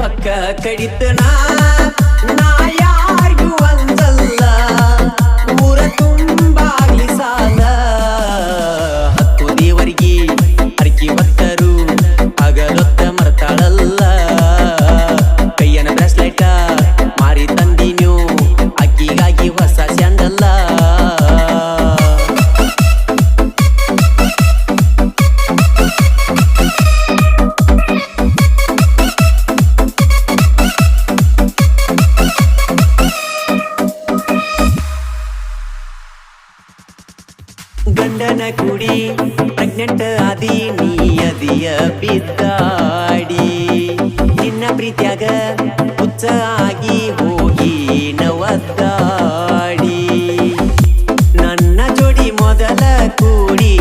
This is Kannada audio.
ಹೊಕ್ಕ ಕಡಿತನ. ಗಂಡನ ಕುಡಿ ಪ್ರೆಗ್ನೆಂಟ್ ಆದಿ ನೀಯದಿಯ ಬಿದ್ದಾಡಿ. ನಿನ್ನ ಪ್ರೀತಿಯಾಗ ಹುಚ್ಚ ಆಗಿ ಹೋಗಿ ನವದ್ದಾಡಿ. ನನ್ನ ಜೋಡಿ ಮೊದಲ ಕೂಡಿ